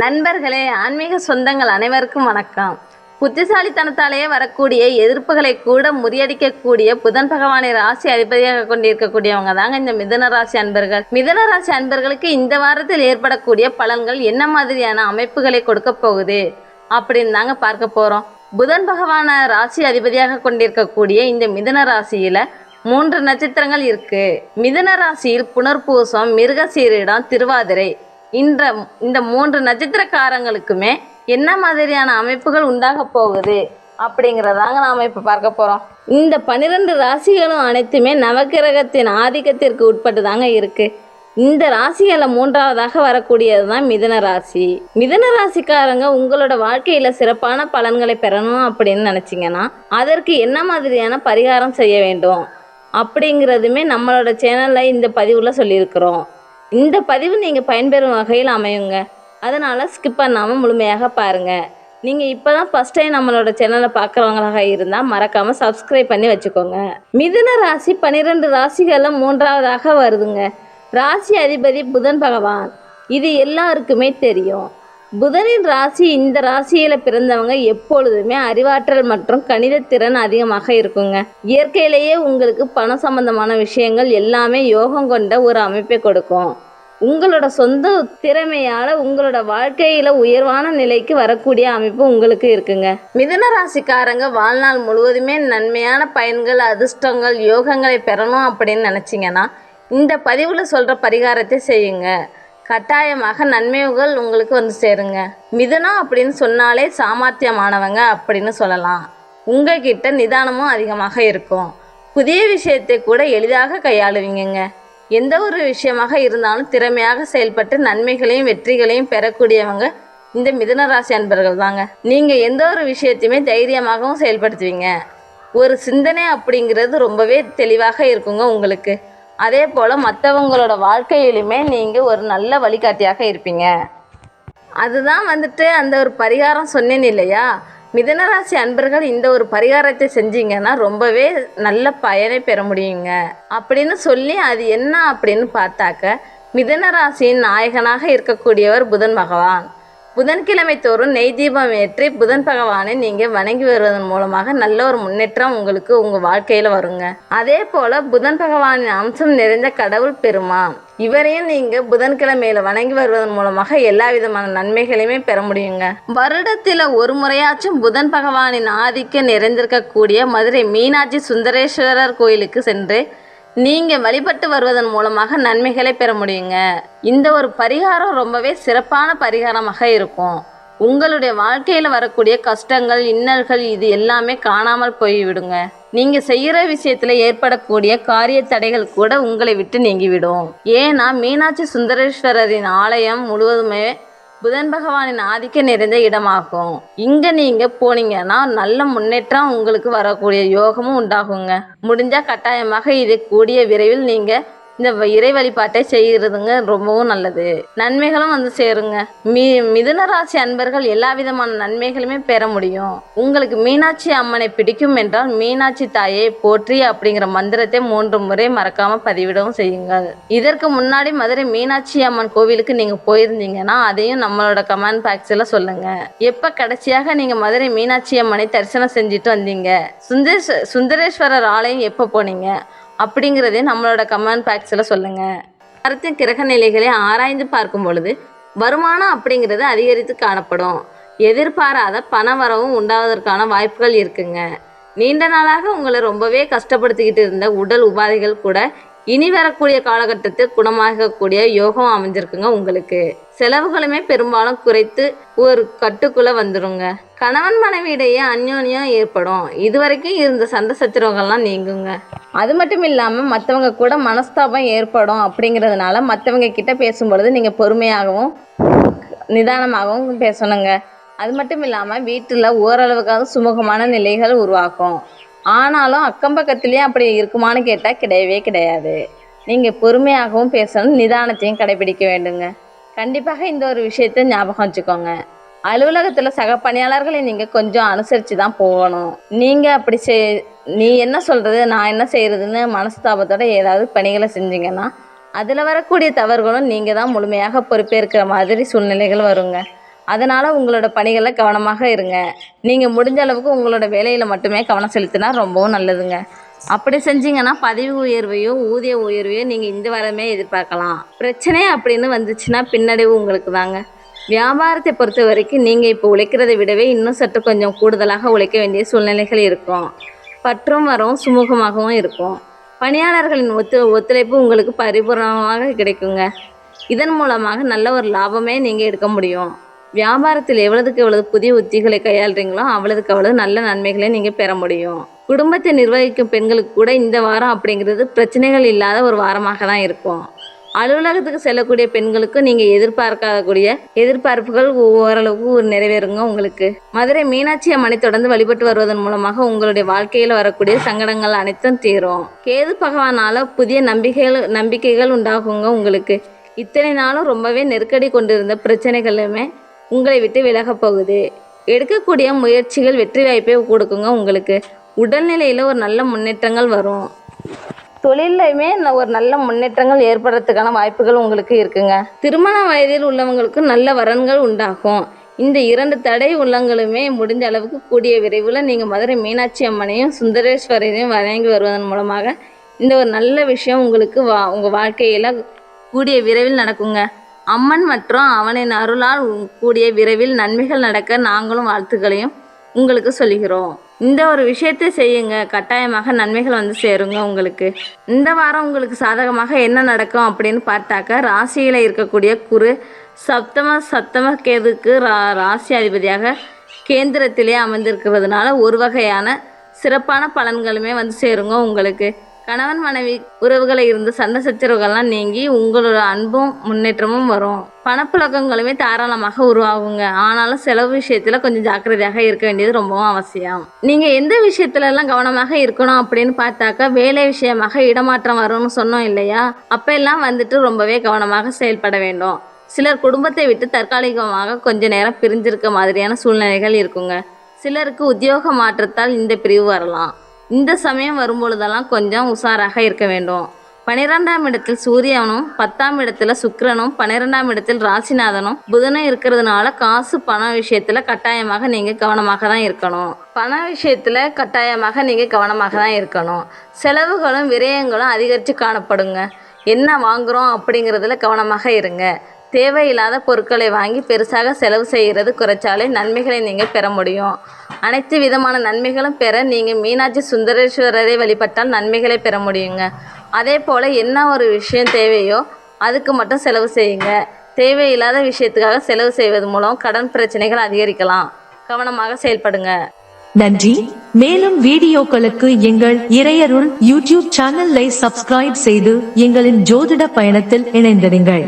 நண்பர்களே ஆன்மீக சொந்தங்கள் அனைவருக்கும் வணக்கம். புத்திசாலித்தனத்தாலேயே வரக்கூடிய எதிர்ப்புகளை கூட முறியடிக்கக்கூடிய புதன் பகவானை ராசி அதிபதியாக கொண்டிருக்கக்கூடியவங்க தாங்க இந்த மிதன ராசி அன்பர்கள். மிதன ராசி அன்பர்களுக்கு இந்த வாரத்தில் ஏற்படக்கூடிய பலன்கள் என்ன மாதிரியான அமைப்புகளை கொடுக்க போகுது அப்படின்னு தாங்க பார்க்க போறோம். புதன் பகவான ராசி அதிபதியாக கொண்டிருக்கக்கூடிய இந்த மிதன ராசியில மூன்று நட்சத்திரங்கள் இருக்கு. மிதன ராசியில் புனர்பூசம் மிருகசீரிடம் திருவாதிரை. இந்த இந்த மூன்று நட்சத்திரக்காரங்களுக்குமே என்ன மாதிரியான அமைப்புகள் உண்டாக போகுது அப்படிங்கிறதாங்க நாம் இப்போ பார்க்க போகிறோம் இந்த பன்னிரெண்டு ராசிகளும் அனைத்துமே நவக்கிரகத்தின் ஆதிக்கத்திற்கு உட்பட்டு தாங்க இருக்குது இந்த ராசிகளில் மூன்றாவதாக வரக்கூடியது தான் மிதன ராசி. மிதன ராசிக்காரங்க உங்களோட வாழ்க்கையில் சிறப்பான பலன்களை பெறணும் அப்படின்னு நினச்சிங்கன்னா அதற்கு என்ன மாதிரியான பரிகாரம் செய்ய வேண்டும் அப்படிங்கிறதுமே நம்மளோட சேனலில் இந்த பதிவில் சொல்லியிருக்கிறோம். இந்த பதிவு நீங்கள் பயன்பெறும் வகையில் அமையுங்க. அதனால் ஸ்கிப் பண்ணாமல் முழுமையாக பாருங்கள் நீங்கள் இப்போ தான் ஃபஸ்ட் டைம் நம்மளோட சேனலை பார்க்குறவங்களாக இருந்தால் மறக்காமல் சப்ஸ்கிரைப் பண்ணி வச்சுக்கோங்க. மிதுன ராசி பன்னிரெண்டு ராசிகளில் மூன்றாவதாக வருதுங்க. ராசி அதிபதி புதன் பகவான். இது எல்லாருக்குமே தெரியும். புதனின் ராசி இந்த ராசியில் பிறந்தவங்க எப்பொழுதுமே அறிவாற்றல் மற்றும் கணித திறன் அதிகமாக இருக்குங்க. இயற்கையிலேயே உங்களுக்கு பணம் சம்பந்தமான விஷயங்கள் எல்லாமே யோகம் கொண்ட ஒரு அமைப்பை கொடுக்கும். உங்களோட சொந்த திறமையால் உங்களோட வாழ்க்கையில் உயர்வான நிலைக்கு வரக்கூடிய அமைப்பு உங்களுக்கு இருக்குங்க. மிதன ராசிக்காரங்க வாழ்நாள் முழுவதுமே நன்மையான பயன்கள் அதிர்ஷ்டங்கள் யோகங்களை பெறணும் அப்படின்னு நினச்சிங்கன்னா இந்த பதிவில் சொல்கிற பரிகாரத்தை செய்யுங்க. கட்டாயமாக நன்மைகள் உங்களுக்கு வந்து சேருங்க. மிதுனம் அப்படின்னு சொன்னாலே சாமர்த்தியமானவங்க அப்படின்னு சொல்லலாம். உங்ககிட்ட நிதானமும் அதிகமாக இருக்கும். புதிய விஷயத்தை கூட எளிதாக கையாளுவீங்கங்க. எந்த ஒரு விஷயமாக இருந்தாலும் திறமையாக செயல்பட்டு நன்மைகளையும் வெற்றிகளையும் பெறக்கூடியவங்க இந்த மிதன ராசி அன்பர்கள் தாங்க நீங்கள் எந்த ஒரு விஷயத்தையுமே தைரியமாகவும் செயல்படுத்துவீங்க. ஒரு சிந்தனை அப்படிங்கிறது ரொம்பவே தெளிவாக இருக்குங்க உங்களுக்கு. அதே போல் மற்றவங்களோட வாழ்க்கையிலுமே நீங்கள் ஒரு நல்ல வழிகாட்டியாக இருப்பீங்க. அதுதான் வந்துட்டு அந்த ஒரு பரிகாரம் சொன்னேன் இல்லையா? மிதனராசி அன்பர்கள் இந்த ஒரு பரிகாரத்தை செஞ்சீங்கன்னா ரொம்பவே நல்ல பயனை பெற முடியுங்க. அப்படின்னு சொல்லி அது என்ன அப்படின்னு பார்த்தாக்க மிதனராசியின் நாயகனாக இருக்கக்கூடியவர் புதன் பகவான். புதன்கிழமை தோறும் நெய் தீபம் ஏற்றி புதன் பகவானை நீங்கள் வணங்கி வருவதன் மூலமாக நல்ல ஒரு முன்னேற்றம் உங்களுக்கு உங்கள் வாழ்க்கையில் வருங்க. அதே போல் புதன் பகவானின் அம்சம் நிறைந்த கடவுள் பெருமான். இவரையும் நீங்கள் புதன்கிழமையில் வணங்கி வருவதன் மூலமாக எல்லா விதமான நன்மைகளையுமே பெற முடியுங்க. வருடத்தில் ஒரு முறையாச்சும் புதன் பகவானின் ஆதிக்கம் நிறைந்திருக்கக்கூடிய மதுரை மீனாட்சி சுந்தரேஸ்வரர் கோயிலுக்கு சென்று நீங்கள் வழிபட்டு வருவதன் மூலமாக நன்மைகளை பெற முடியுங்க. இந்த ஒரு பரிகாரம் ரொம்பவே சிறப்பான பரிகாரமாக இருக்கும். உங்களுடைய வாழ்க்கையில் வரக்கூடிய கஷ்டங்கள் இன்னல்கள் இது எல்லாமே காணாமல் போய்விடுங்க. நீங்கள் செய்கிற விஷயத்தில் ஏற்படக்கூடிய காரிய தடைகள் கூட உங்களை விட்டு நீங்கிவிடும். ஏன்னா மீனாட்சி சுந்தரேஸ்வரரின் ஆலயம் முழுவதுமே புதன் பகவானின் ஆதிக்க நிறைந்த இடமாகும். இங்க நீங்க போனீங்கன்னா நல்ல முன்னேற்றம் உங்களுக்கு வரக்கூடிய யோகமும் உண்டாகுங்க. முடிஞ்சா கட்டாயமாக இது கூடிய விரைவில் நீங்க இந்த வ- இறை வழிபாட்டை செய்கிறதுங்க ரொம்பவும் நல்லது. நன்மைகளும் வந்து சேருங்க. மீ மிதுன ராசி அன்பர்கள் எல்லா விதமான நன்மைகளுமே பெற முடியும். உங்களுக்கு மீனாட்சி அம்மனை பிடிக்கும் என்றால் மீனாட்சி தாயை போற்றி அப்படிங்கிற மந்திரத்தை மூன்று முறை மறக்காம பதிவிடவும் செய்யுங்கள். இதற்கு முன்னாடி மதுரை மீனாட்சி அம்மன் கோவிலுக்கு நீங்க போயிருந்தீங்கன்னா அதையும் நம்மளோட கமெண்ட் பாக்ஸில் சொல்லுங்க. எப்ப கடைசியாக நீங்க மதுரை மீனாட்சி அம்மனை தரிசனம் செஞ்சுட்டு வந்தீங்க? சுந்தரேஸ்வரர் ஆலயம் எப்போ போனீங்க? அப்படிங்கிறதே நம்மளோட கமெண்ட் பாக்ஸில் சொல்லுங்கள் கருத்தின் கிரக நிலைகளை ஆராய்ந்து பார்க்கும் பொழுது வருமானம் அப்படிங்கிறது அதிகரித்து காணப்படும். எதிர்பாராத பண வரவும் உண்டாவதற்கான வாய்ப்புகள் இருக்குங்க. நீண்ட நாளாக உங்களை ரொம்பவே கஷ்டப்படுத்திக்கிட்டு இருந்த உடல் உபாதைகள் கூட இனி வரக்கூடிய காலகட்டத்தில் குணமாகக்கூடிய யோகம் அமைஞ்சிருக்குங்க உங்களுக்கு. செலவுகளுமே பெரும்பாலும் குறைத்து ஒரு கட்டுக்குள்ள வந்துருங்க. கணவன் மனைவியிடையே அந்யோன்யம் ஏற்படும். இதுவரைக்கும் இருந்த சண்டை சச்சரவுகள்லாம் நீங்குங்க. அது மட்டும் இல்லாமல் மற்றவங்க கூட மனஸ்தாபம் ஏற்படும் அப்படிங்கிறதுனால மற்றவங்க கிட்ட பேசும்பொழுது நீங்கள் பொறுமையாகவும் நிதானமாகவும் பேசணுங்க. அது மட்டும் இல்லாமல் வீட்டில் ஓரளவுக்காக சுமூகமான நிலைகள் உருவாக்கும் ஆனாலும் அக்கம் பக்கத்துலேயும் அப்படி இருக்குமான்னு கேட்டால் கிடையவே கிடையாது. நீங்கள் பொறுமையாகவும் பேசணும் நிதானத்தையும் கடைபிடிக்க வேண்டுங்க. கண்டிப்பாக இந்த ஒரு விஷயத்தை ஞாபகம் வச்சுக்கோங்க. அலுவலகத்தில் சக பணியாளர்களை நீங்கள் கொஞ்சம் அனுசரித்து தான் போகணும். நீங்கள் அப்படி செய் நீ என்ன சொல்கிறது நான் என்ன செய்கிறதுன்னு மனஸ்தாபத்தோட ஏதாவது பணிகளை செஞ்சீங்கன்னா அதில் வரக்கூடிய தவறுகளும் நீங்கள் தான் முழுமையாக பொறுப்பேற்கிற மாதிரி சூழ்நிலைகள் வருங்க. அதனால் உங்களோட பணிகளில் கவனமாக இருங்க. நீங்கள் முடிஞ்ச அளவுக்கு உங்களோட வேலையில் மட்டுமே கவனம் செலுத்தினா ரொம்பவும் நல்லதுங்க. அப்படி செஞ்சீங்கன்னா பதவி உயர்வையோ ஊதிய உயர்வையோ நீங்கள் இந்த வாரமே எதிர்பார்க்கலாம். பிரச்சனை அப்படின்னு வந்துச்சுன்னா பின்னடைவு உங்களுக்கு தாங்க. வியாபாரத்தை பொறுத்த வரைக்கும் நீங்கள் இப்போ உழைக்கிறதை விடவே இன்னும் சற்று கொஞ்சம் கூடுதலாக உழைக்க வேண்டிய சூழ்நிலைகள் இருக்கும். பற்றும் வரும் சுமூகமாகவும் இருக்கும். பணியாளர்களின் ஒத்து ஒத்துழைப்பு உங்களுக்கு பரிபூர்ணமாக கிடைக்குங்க. இதன் மூலமாக நல்ல ஒரு லாபமே நீங்கள் எடுக்க முடியும். வியாபாரத்தில் எவ்வளவுக்கு எவ்வளவு புதிய உத்திகளை கையாளுறீங்களோ அவ்வளவுக்கு அவ்வளவு நல்ல நன்மைகளை நீங்கள் பெற முடியும். குடும்பத்தை நிர்வகிக்கும் பெண்களுக்கு கூட இந்த வாரம் அப்படிங்கிறது பிரச்சனைகள் இல்லாத ஒரு வாரமாக தான் இருக்கும். அலுவலகத்துக்கு செல்லக்கூடிய பெண்களுக்கு நீங்கள் எதிர்பார்க்கக்கூடிய எதிர்பார்ப்புகள் ஓரளவுக்கு ஒரு நிறைவேறுங்க உங்களுக்கு. மதுரை மீனாட்சி அம்மனை தொடர்ந்து வழிபட்டு வருவதன் மூலமாக உங்களுடைய வாழ்க்கையில் வரக்கூடிய சங்கடங்கள் அனைத்தும் தீரும். கேது பகவானால புதிய நம்பிக்கைகள் நம்பிக்கைகள் உண்டாகுங்க உங்களுக்கு. இத்தனை நாளும் ரொம்பவே நெருக்கடி கொண்டிருந்த பிரச்சனைகளுமே உங்களை விட்டு விலகப் போகுது. எடுக்கக்கூடிய முயற்சிகள் வெற்றி வாய்ப்பை கொடுக்குங்க உங்களுக்கு. உடல்நிலையில் ஒரு நல்ல முன்னேற்றங்கள் வரும். தொழிலையுமே ஒரு நல்ல முன்னேற்றங்கள் ஏற்படுறதுக்கான வாய்ப்புகள் உங்களுக்கு இருக்குங்க. திருமண வயதில் உள்ளவங்களுக்கு நல்ல வரன்கள் உண்டாகும். இந்த இரண்டு தடை உள்ளங்களுமே முடிந்த அளவுக்கு கூடிய விரைவில் நீங்கள் மதுரை மீனாட்சி அம்மனையும் சுந்தரேஸ்வரரையும் வணங்கி வருவதன் மூலமாக இந்த ஒரு நல்ல விஷயம் உங்களுக்கு வா உங்கள் வாழ்க்கையில் கூடிய விரைவில் நடக்குங்க. அம்மன் மற்றும் அவனின் அருளால் கூடிய விரைவில் நன்மைகள் நடக்க நாங்களும் வாழ்த்துக்களையும் உங்களுக்கு சொல்லுகிறோம். இந்த ஒரு விஷயத்தை செய்யுங்க. கட்டாயமாக நன்மைகள் வந்து சேருங்க உங்களுக்கு. இந்த வாரம் உங்களுக்கு சாதகமாக என்ன நடக்கும் அப்படின்னு பார்த்தாக்க ராசியில் இருக்கக்கூடிய குரு சப்தம சப்தம கேதுக்கு ரா ராசி அதிபதியாக கேந்திரத்திலே அமர்ந்திருக்கிறதுனால ஒரு வகையான சிறப்பான பலன்களுமே வந்து சேருங்க உங்களுக்கு. கணவன் மனைவி உறவுகளை இருந்து சண்டை சச்சரவுகள்லாம் நீங்கி உங்களோட அன்பும் முன்னேற்றமும் வரும். பணப்புழக்கங்களுமே தாராளமாக உருவாகுங்க. ஆனாலும் செலவு விஷயத்துல கொஞ்சம் ஜாக்கிரதையாக இருக்க வேண்டியது ரொம்பவும் அவசியம். நீங்க எந்த விஷயத்துல எல்லாம் கவனமாக இருக்கணும் அப்படின்னு பார்த்தாக்கா வேலை விஷயமாக இடமாற்றம் வரும்னு சொன்னோம் இல்லையா? அப்ப எல்லாம் வந்துட்டு ரொம்பவே கவனமாக செயல்பட வேண்டும். சிலர் குடும்பத்தை விட்டு தற்காலிகமாக கொஞ்ச நேரம் பிரிஞ்சிருக்க மாதிரியான சூழ்நிலைகள் இருக்குங்க. சிலருக்கு உத்தியோக மாற்றத்தால் இந்த பிரிவு வரலாம். இந்த சமயம் வரும்பொழுதெல்லாம் கொஞ்சம் உஷாராக இருக்க வேண்டும். பன்னிரெண்டாம் இடத்தில் சூரியனும் பத்தாம் இடத்துல சுக்கரனும் பன்னிரெண்டாம் இடத்தில் ராசிநாதனும் புதனும் இருக்கிறதுனால காசு பண விஷயத்துல கட்டாயமாக நீங்க கவனமாக தான் இருக்கணும். பண விஷயத்துல கட்டாயமாக நீங்க கவனமாக தான் இருக்கணும். செலவுகளும் விரயங்களும் அதிகரித்து காணப்படுங்க. என்ன வாங்குறோம் அப்படிங்கிறதுல கவனமாக இருங்க. தேவையில்லாத பொருட்களை வாங்கி பெருசாக செலவு செய்கிறது குறைச்சாலே நன்மைகளை நீங்கள் பெற முடியும். அனைத்து விதமான நன்மைகளும் பெற நீங்கள் மீனாட்சி சுந்தரேஸ்வரரை வழிபட்டால் நன்மைகளை பெற முடியுங்க. அதே போல் என்ன ஒரு விஷயம் தேவையோ அதுக்கு மட்டும் செலவு செய்யுங்க. தேவையில்லாத விஷயத்துக்காக செலவு செய்வது மூலம் கடன் பிரச்சனைகள் அதிகரிக்கலாம். கவனமாக செயல்படுங்க. நன்றி. மேலும் வீடியோக்களுக்கு எங்கள் இறையருள் யூடியூப் சேனலை சப்ஸ்கிரைப் செய்து எங்களின் ஜோதிட பயணத்தில் இணைந்திருங்கள்